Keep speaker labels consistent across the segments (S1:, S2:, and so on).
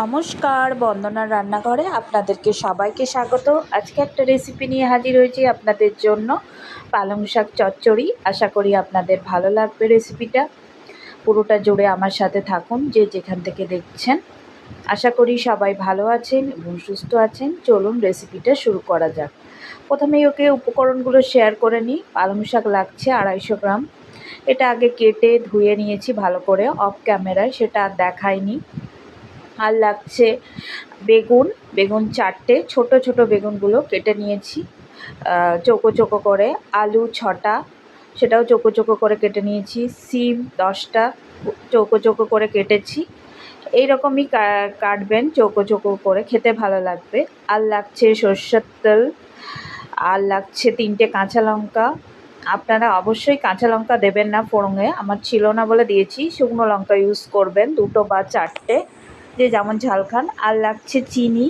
S1: নমস্কার, বন্দনার রান্নাঘরে আপনাদেরকে সবাইকে স্বাগত। আজকে একটা রেসিপি নিয়ে হাজির হয়েছি আপনাদের জন্য, পালং শাক চচ্চড়ি। আশা করি আপনাদের ভালো লাগবে রেসিপিটা পুরোটা জুড়ে আমার সাথে থাকুন, যে যেখান থেকে দেখছেন। আশা করি সবাই ভালো আছেন এবং সুস্থ আছেন। চলুন রেসিপিটা শুরু করা যাক। প্রথমেই ওকে উপকরণগুলো শেয়ার করে নিই। পালং শাক লাগছে আড়াইশো গ্রাম। এটা আগে কেটে ধুয়ে নিয়েছি ভালো করে অফ ক্যামেরায় সেটা আর দেখায়নি আর লাগছে। বেগুন বেগুন চারটে, ছোট ছোট বেগুনগুলো কেটে নিয়েছি। চৌকো চৌকো করে। আলু ছটা, সেটাও চৌকো চৌকো করে কেটে নিয়েছি। সিম দশটা, চৌকো চৌকো করে কেটেছি। এই রকমই কাটবেন চৌকো চৌকো করে। খেতে ভালো লাগবে। আর লাগছে সর্ষের তেল। আর লাগছে তিনটে কাঁচা লঙ্কা। আপনারা অবশ্যই কাঁচা লঙ্কা দেবেন না ফোড়ঙে আমার ছিল না বলে দিয়েছি। শুকনো লঙ্কা ইউজ করবেন। দুটো বা চারটে। যে যেমন ঝাল খান, আর লাগছে চিনি।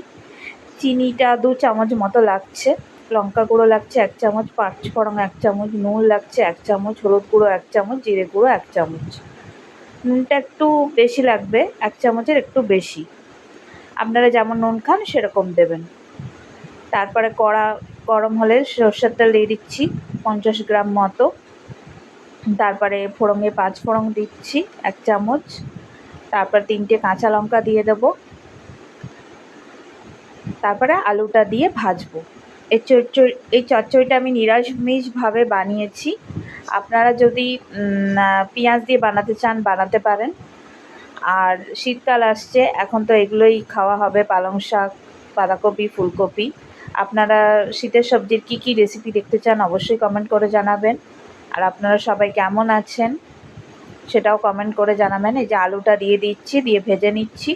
S1: চিনিটা দু চামচ মতো লাগছে। লঙ্কা গুঁড়ো লাগছে এক চামচ পাঁচ ফোড়ন এক চামচ, নুন লাগছে এক চামচ, হলুদ গুঁড়ো এক চামচ, জিরে গুঁড়ো এক চামচ। নুনটা একটু বেশি লাগবে, এক চামচের একটু বেশি। আপনারা যেমন নুন খান, সেরকম দেবেন। তারপরে কড়া গরম হলে সর্ষের তেল দিয়ে দিচ্ছি, পঞ্চাশ গ্রাম মতো। তারপরে ফোড়ঙে পাঁচ ফোড়ন দিচ্ছি, এক চামচ। তারপর তিনটে কাঁচা লঙ্কা দিয়ে দেবো। তারপরে আলুটা দিয়ে ভাজবো। এই চচ্চড়ি, এই চচ্চড়িটা আমি নিরামিষভাবে বানিয়েছি। আপনারা যদি পেঁয়াজ দিয়ে বানাতে চান, বানাতে পারেন। আর শীতকাল আসছে, এখন তো এগুলোই খাওয়া হবে, পালং শাক, বাঁধাকপি, ফুলকপি। আপনারা শীতের সবজির কী কী রেসিপি দেখতে চান, অবশ্যই কমেন্ট করে জানাবেন। আর আপনারা সবাই কেমন আছেন? সেটাও কমেন্ট করে জানাবেন। এই যে আলুটা দিয়ে দিচ্ছি, দিয়ে ভেজে নিচ্ছি।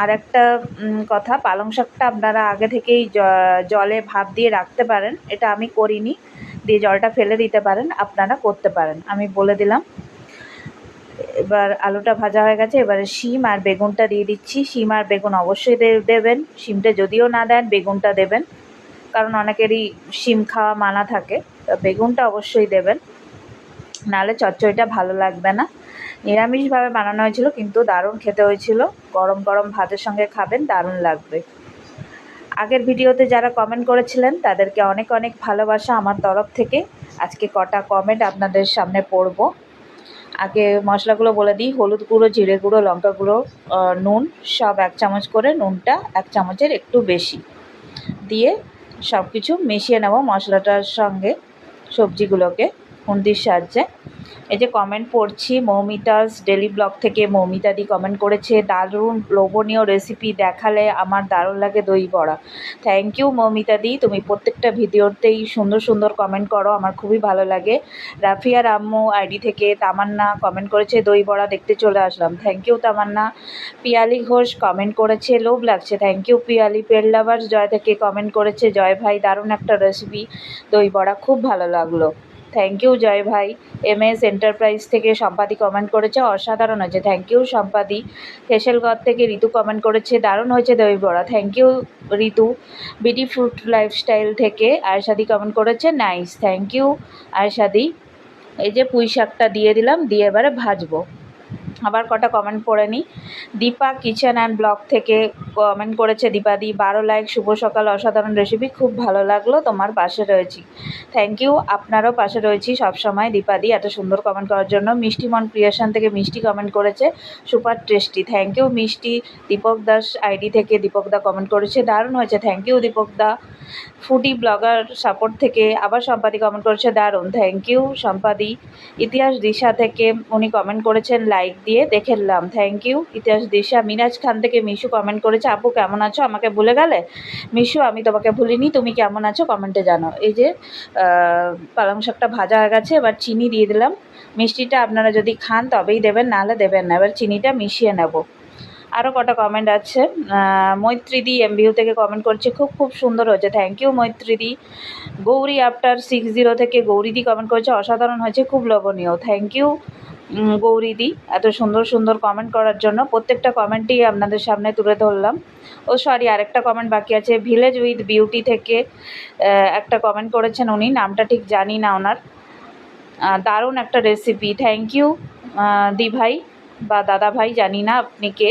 S1: আর একটা কথা, পালং শাকটা আপনারা আগে থেকেই জলে ভাপ দিয়ে রাখতে পারেন। এটা আমি করিনি, দিয়ে জলটা ফেলে দিতে পারেন, আপনারা করতে পারেন। আমি বলে দিলাম। এবার আলুটা ভাজা হয়ে গেছে, এবারে শিম আর বেগুনটা দিয়ে দিচ্ছি। শিম আর বেগুন অবশ্যই দেবেন। শিমটা যদিও না দেন, বেগুনটা দেবেন। কারণ অনেকেরই শিম খাওয়া মানা থাকে। বেগুনটা অবশ্যই দেবেন। নাহলে চচ্চড়িটা ভালো লাগবে না। নিরামিষভাবে বানানো হয়েছিল, কিন্তু দারুণ খেতে হয়েছিল। গরম গরম ভাতের সঙ্গে খাবেন, দারুণ লাগবে। আগের ভিডিওতে যারা কমেন্ট করেছিলেন, তাদেরকে অনেক অনেক ভালোবাসা আমার তরফ থেকে। আজকে কটা কমেন্ট আপনাদের সামনে পড়ব। আগে মশলাগুলো বলে দিই, হলুদ গুঁড়ো, জিরে গুঁড়ো, লঙ্কা গুঁড়ো নুন, সব এক চামচ করে নুনটা এক চামচের একটু বেশি। দিয়ে সব কিছু মিশিয়ে নেব মশলাটার সঙ্গে সবজিগুলোকে। খুন্তির সাহায্যে। এই যে কমেন্ট পড়ছি, মৌমিতাস ডেলি ব্লগ থেকে মৌমিতাদি কমেন্ট করেছে, দারুণ লোভনীয় রেসিপি দেখালে আমার দারুণ লাগে দই বড়া। থ্যাংক ইউ মৌমিতাদি তুমি প্রত্যেকটা ভিডিওতেই সুন্দর সুন্দর কমেন্ট করো, আমার খুবই ভালো লাগে। রাফিয়া রাম্মু আইডি থেকে তামান্না কমেন্ট করেছে, দই বড়া দেখতে চলে আসলাম। Thank you Tamanna. Piyali Ghosh comment করেছে, লোভ লাগছে। থ্যাংক ইউ পিয়ালি, পেল লাভার্স জয় থেকে কমেন্ট করেছে, জয় ভাই, দারুণ একটা রেসিপি দই বড়া, খুব ভালো লাগল। থ্যাংক ইউ জয় ভাই। এম এস এন্টারপ্রাইজ থেকে সম্পাদি কমেন্ট করেছে, অসাধারণ হয়েছে। Thank you সম্পাদি। হেসেলগড় থেকে ঋতু কমেন্ট করেছে, দারুণ হয়েছে doi bora. Thank you Ritu. BD fruit lifestyle থেকে আয়সাদি কমেন্ট করেছে নাইস থ্যাংক ইউ আয়সাদি। এই যে পুঁই শাকটা দিয়ে দিলাম, দিয়ে এবারে ভাজবো। আবার কটা কমেন্ট পড়ে নিই। দীপা কিচেন অ্যান্ড ব্লগ থেকে কমেন্ট করেছে দীপাদি বারো লাইক শুভ সকাল, অসাধারণ রেসিপি খুব ভালো লাগল, তোমার পাশে রয়েছি। থ্যাংক ইউ আপনারও পাশে রয়েছি সবসময়। দীপাদি এত সুন্দর কমেন্ট করার জন্য। মিষ্টি মন ক্রিয়েশন থেকে মিষ্টি কমেন্ট করেছে, সুপার টেস্টি। থ্যাংক ইউ মিষ্টি দীপক দাস আইডি থেকে দীপক দা কমেন্ট করেছে, দারুণ হয়েছে। Thank you Dipak da. Foodie blogger support থেকে আবার সম্পাদি কমেন্ট করেছে, দারুণ। থ্যাংক ইউ সম্পাদি। ইতিহাস দিশা থেকে উনি কমেন্ট করেছেন লাইক দিয়ে দেখে নিলাম। থ্যাংক ইউ ইতিহাস দিশা। মিনাজ খান থেকে মিশু কমেন্ট করেছে, আপু, কেমন আছো? আমাকে ভুলে গেলে? মিশু, আমি তোমাকে ভুলিনি, তুমি কেমন আছো? কমেন্টে জানো এই যে পালং শাকটা ভাজা হয়ে গেছে, এবার চিনি দিয়ে দিলাম। মিষ্টিটা আপনারা যদি খান, তবেই দেবেন, নাহলে দেবেন না। এবার চিনিটা মিশিয়ে নেব। আরও কটা কমেন্ট আছে। মৈত্রীদি এমবিউ থেকে কমেন্ট করছে, খুব খুব সুন্দর হয়েছে। থ্যাংক ইউ মৈত্রীদি গৌরী আফটার সিক্স জিরো থেকে গৌরীদি কমেন্ট করছে, অসাধারণ হয়েছে, খুব লোভনীয়। থ্যাংক ইউ গৌরীদি, এত সুন্দর সুন্দর কমেন্ট করার জন্য প্রত্যেকটা কমেন্টই আপনাদের সামনে তুলে ধরলাম। ও সরি আরেকটা কমেন্ট বাকি আছে। ভিলেজ উইথ বিউটি থেকে একটা কমেন্ট করেছেন উনি, নামটা ঠিক জানি না ওনার। দারুণ একটা রেসিপি থ্যাংক ইউ দি ভাই বা দাদা ভাই, জানি না আপনি কে।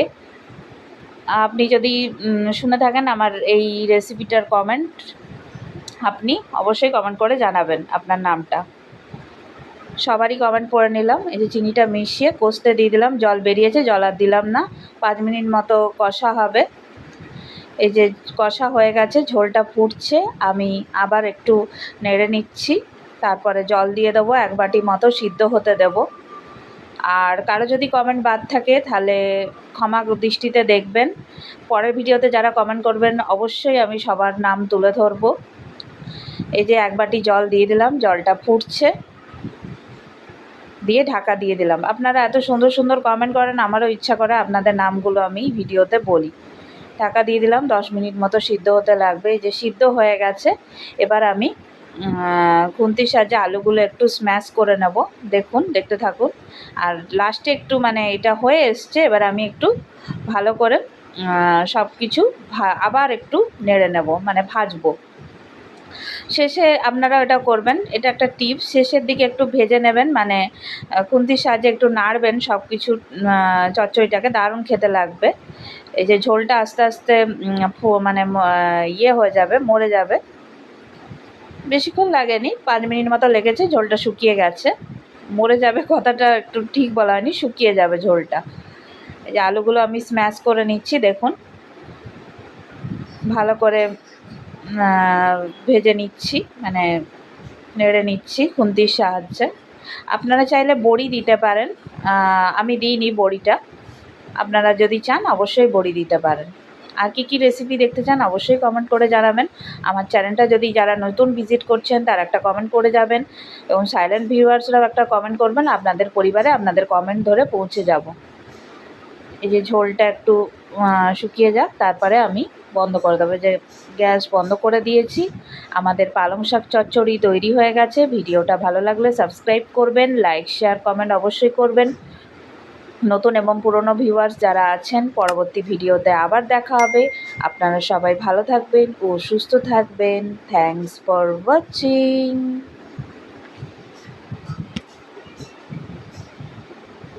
S1: আপনি যদি শুনে থাকেন আমার এই রেসিপিটার কমেন্ট আপনি অবশ্যই কমেন্ট করে জানাবেন আপনার নামটা। সবারই কমেন্ট করে নিলাম। এই যে চিনিটা মিশিয়ে কষতে দিয়ে দিলাম, জল বেরিয়েছে, জল আর দিলাম না। পাঁচ মিনিট মতো কষা হবে। এই যে কষা হয়ে গেছে, ঝোলটা ফুটছে, আমি আবার একটু নেড়ে নিচ্ছি। তারপরে জল দিয়ে দেবো, এক বাটি মতো সিদ্ধ হতে দেব। আর কারও যদি কমেন্ট বাদ থাকে, তাহলে ক্ষমা দৃষ্টিতে দেখবেন। পরের ভিডিওতে যারা কমেন্ট করবেন, অবশ্যই আমি সবার নাম তুলে ধরবো। এই যে এক বাটি জল দিয়ে দিলাম, জলটা ফুটছে। দিয়ে ঢাকা দিয়ে দিলাম। আপনারা এত সুন্দর সুন্দর কমেন্ট করেন, আমারও ইচ্ছা করে আপনাদের নামগুলো আমি ভিডিওতে বলি। ঢাকা দিয়ে দিলাম, দশ মিনিট মতো সিদ্ধ হতে লাগবে। যে সিদ্ধ হয়ে গেছে, এবার আমি খুন্তির সাহায্যে আলুগুলো একটু স্ম্যাশ করে নেব। দেখুন, দেখতে থাকুন। আর লাস্টে একটু মানে এটা হয়ে এসছে, এবার আমি একটু ভালো করে সব কিছু আবার একটু নেড়ে নেব মানে ভাজবো। শেষে আপনারা এটা করবেন। এটা একটা টিপস। শেষের দিকে একটু ভেজে নেবেন মানে খুন্তির সাহায্যে একটু নাড়বেন সব কিছু চচ্চড়িটাকে। দারুণ খেতে লাগবে। এই যে ঝোলটা আস্তে আস্তে মানে ইয়ে হয়ে যাবে, মরে যাবে। বেশিক্ষণ লাগেনি, পাঁচ মিনিট মতো লেগেছে, ঝোলটা শুকিয়ে গেছে। মরে যাবে কথাটা একটু ঠিক বলা হয়নি, শুকিয়ে যাবে ঝোলটা। এই যে আলুগুলো আমি স্ম্যাশ করে নিচ্ছি, দেখুন। ভালো করে ভেজে নিচ্ছি মানে নেড়ে নিচ্ছি খুন্তির সাহায্যে। আপনারা চাইলে বড়ি দিতে পারেন আমি দিইনি বড়িটা। আপনারা যদি চান, অবশ্যই বড়ি দিতে পারেন। আর কী কী রেসিপি দেখতে চান, অবশ্যই কমেন্ট করে জানাবেন। আমার চ্যানেলটা যদি যারা নতুন ভিজিট করছেন, তারা একটা কমেন্ট করে যাবেন এবং সাইলেন্ট ভিউয়ার্সরাও একটা কমেন্ট করবেন। আপনাদের পরিবারে আপনাদের কমেন্ট ধরে পৌঁছে যাব। এই যে ঝোলটা একটু শুকিয়ে যাক, তারপরে আমি বন্ধ করে দেবো। যে গ্যাস বন্ধ করে দিয়েছি, আমাদের পালং শাক চচ্চড়ি তৈরি হয়ে গেছে। ভিডিওটা ভালো লাগলে সাবস্ক্রাইব করবেন লাইক শেয়ার কমেন্ট অবশ্যই করবেন। নতুন এবং পুরনো ভিউয়ার্স যারা আছেন, পরবর্তী ভিডিওতে আবার দেখা হবে। আপনারা সবাই ভালো থাকবেন ও সুস্থ থাকবেন। Thanks for watching